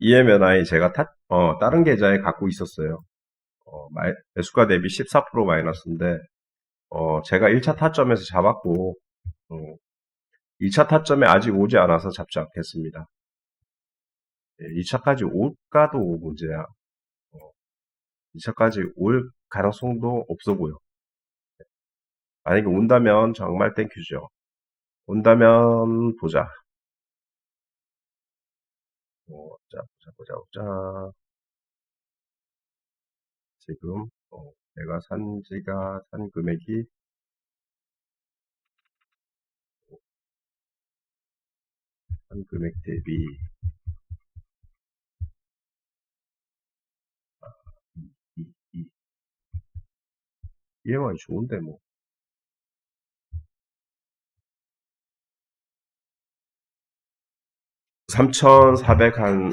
EMNI 제가 타, 어, 다른 계좌에 갖고 있었어요. 어, 마- 매수가 대비 14% 마이너스인데, 어, 제가 1차 타점에서 잡았고, 어, 2차 타점에 아직 오지 않아서 잡지 않겠습니다. 2차까지 올까도 문제야. 2차까지 올 가능성도 없어 보여. 만약에 온다면 정말 땡큐죠. 온다면 보자. 어, 자, 보자, 보자, 보자. 지금 어, 내가 산 지가 산 금액이 산 금액 대비 아, 이, 이, EMI 좋은데 뭐. 3,400 한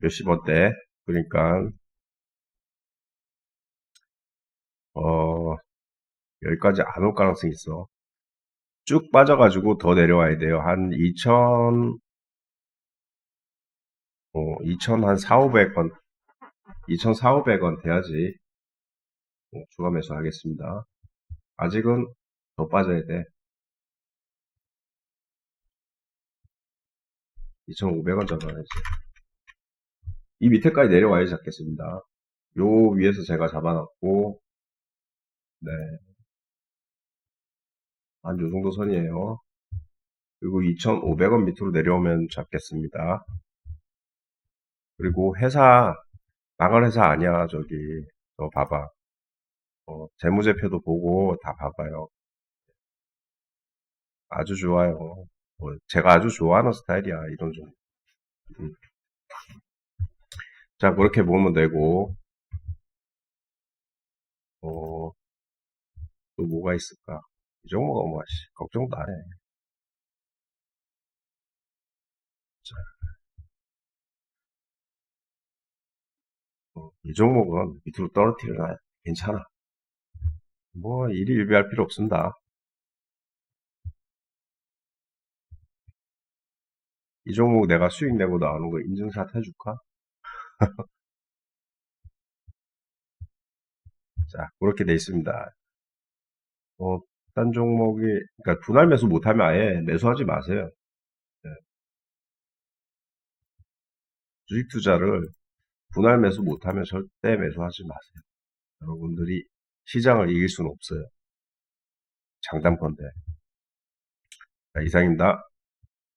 몇십 원대. 그러니까 어 여기까지 안 올 가능성이 있어. 쭉 빠져가지고 더 내려와야 돼요. 한 2,000, 어, 2,000한 4, 500원, 2,400, 500원 돼야지 어, 추가 매수 하겠습니다. 아직은 더 빠져야 돼. 2,500원 잡아야지. 이 밑에까지 내려와야 잡겠습니다. 요 위에서 제가 잡아놨고, 네. 한 요 정도 선이에요. 그리고 2,500원 밑으로 내려오면 잡겠습니다. 그리고 회사, 망할 회사 아니야, 저기. 너 봐봐. 어, 재무제표도 보고 다 봐봐요. 아주 좋아요. 뭐, 제가 아주 좋아하는 스타일이야, 이런 좀. 음. 자, 그렇게 보면 되고, 어, 또 뭐가 있을까? 이 종목은 뭐, 씨, 걱정도 안 해. 자, 어, 이 종목은 밑으로 떨어뜨려놔. 괜찮아. 뭐, 일이 일비할 필요 없습니다. 이 종목 내가 수익 내고 나오는 거 인증샷 해줄까? 자, 그렇게 돼 있습니다. 어, 딴 종목이, 그러니까 분할 매수 못하면 아예 매수하지 마세요. 네. 주식 투자를 분할 매수 못하면 절대 매수하지 마세요. 여러분들이 시장을 이길 수는 없어요. 장담건데. 자, 이상입니다.